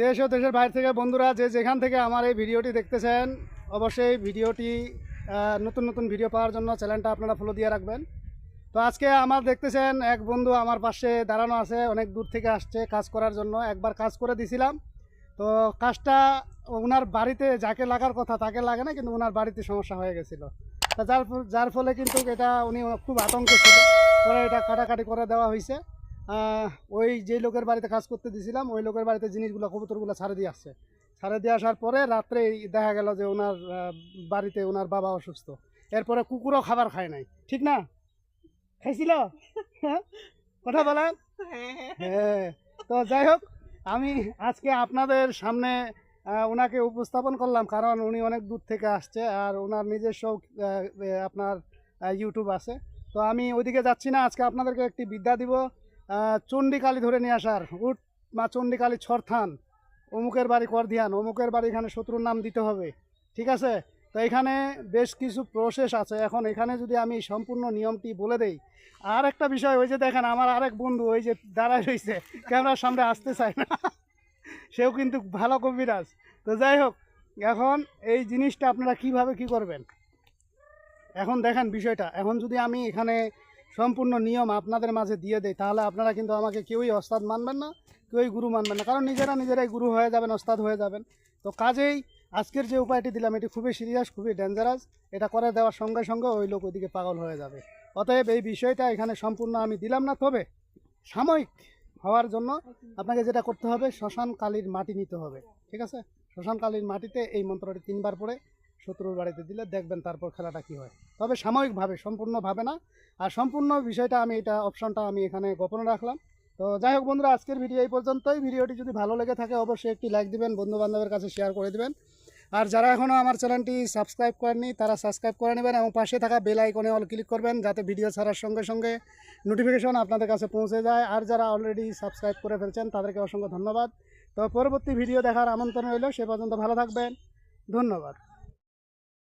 দেশ ও দেশের বাইরে থেকে বন্ধুরা, যে যেখান থেকে আমার এই ভিডিওটি দেখতেছেন, অবশ্যই ভিডিওটি নতুন নতুন ভিডিও পাওয়ার জন্য চ্যানেলটা আপনারা ফলো দিয়ে রাখবেন। তো আজকে আমার দেখতেছেন এক বন্ধু আমার পাশে দাঁড়ানো আছে, অনেক দূর থেকে আসছে কাজ করার জন্য। একবার কাজ করে দিছিলাম। তো কাজটা ওনার বাড়িতে যাকে লাগার কথা তাকে লাগে না, কিন্তু ওনার বাড়িতে সমস্যা হয়ে গেছিল। তা যার যার ফলে কিন্তু এটা উনি খুব আতঙ্কে ছিল। পরে এটা কাটাকাটি করে দেওয়া হয়েছে ওই যে লোকের বাড়িতে কাজ করতে দিয়েছিলাম ওই লোকের বাড়িতে জিনিসগুলো, কবুতরগুলো ছাড়ে দিয়ে আসছে। ছাড়ে দিয়ে আসার পরে রাত্রে দেখা গেল যে ওনার বাড়িতে ওনার বাবা অসুস্থ। এরপরে কুকুরও খাবার খায় নাই। ঠিক না? খাইছিল? হ্যাঁ? কথা বলেন? হ্যাঁ। তো যাই হোক, আমি আজকে আপনাদের সামনে ওনাকে উপস্থাপন করলাম, কারণ উনি অনেক দূর থেকে আসছে আর ওনার নিজস্ব আপনার ইউটিউব আছে। তো আমি ওইদিকে যাচ্ছি না, আজকে আপনাদেরকে একটি বিদ্যা দিব। চণ্ডীকালী ধরে নিয়ে আসার। উঠ মা চণ্ডীকালী ছরথান। অমুকের বাড়ি করদিয়ান। অমুকের বাড়ি এখানে শত্রুর নাম দিতে হবে। ঠিক আছে? তো এখানে বেশ কিছু প্রসেস আছে। এখন এখানে যদি আমি সম্পূর্ণ নিয়মটি বলে দেই, আর একটা বিষয়, ওই যে দেখেন আমার আরেক বন্ধু, ওই যে দাঁড়ায় রয়েছে, ক্যামেরার সামনে আসতে চায় না। সেও কিন্তু ভালো কবিরাজ। তো যাই হোক, এখন এই জিনিসটা আপনারা কীভাবে কি করবেন? এখন দেখেন বিষয়টা। এখন যদি আমি এখানে সম্পূর্ণ নিয়ম আপনাদের মাঝে দিয়ে দেয় তাহলে আপনারা কিন্তু আমাকে কেউই ওস্তাদ মানবেন না, কেউই গুরু মানবেন না। কারণ নিজেরা নিজেরাই গুরু হয়ে যাবেন, ওস্তাদ হয়ে যাবেন। তো কাজেই আজকের যে উপায়টি দিলাম, এটি খুবই সিরিয়াস খুবই ডেঞ্জারাস এটা করে দেওয়ার সঙ্গে সঙ্গে ওই লোক ওইদিকে পাগল হয়ে যাবে। অতএব এই বিষয়টা এখানে সম্পূর্ণ আমি দিলাম না, তবে সাময়িক হওয়ার জন্য আপনাকে যেটা করতে হবে, শ্মশান কালীর মাটি নিতে হবে। ঠিক আছে? শ্মশান কালীর মাটিতে এই মন্ত্রটি তিনবার পরে শত্রুর বাড়িতে দিলে দেখবেন তারপর খেলাটা কী হয়। তবে সাময়িকভাবে, সম্পূর্ণভাবে না। আর সম্পূর্ণ বিষয়টা আমি এটা অপশনটা আমি এখানে গোপনে রাখলাম। তো যাই হোক বন্ধুরা, আজকের ভিডিও এই পর্যন্তই। ভিডিওটি যদি ভালো লেগে থাকে, অবশ্যই একটি লাইক দিবেন বন্ধু বান্ধবের কাছে শেয়ার করে দিবেন। আর যারা এখনও আমার চ্যানেলটি সাবস্ক্রাইব করেননি, তারা সাবস্ক্রাইব করে নেবেন এবং পাশে থাকা বেল আইকনে অল ক্লিক করবেন, যাতে ভিডিও ছাড়ার সঙ্গে সঙ্গে নোটিফিকেশন আপনাদের কাছে পৌঁছে যায়। আর যারা অলরেডি সাবস্ক্রাইব করে ফেলছেন, তাদেরকে অসংখ্য ধন্যবাদ। তো পরবর্তী ভিডিও দেখার আমন্ত্রণ রইল। সে পর্যন্ত ভালো থাকবেন। ধন্যবাদ।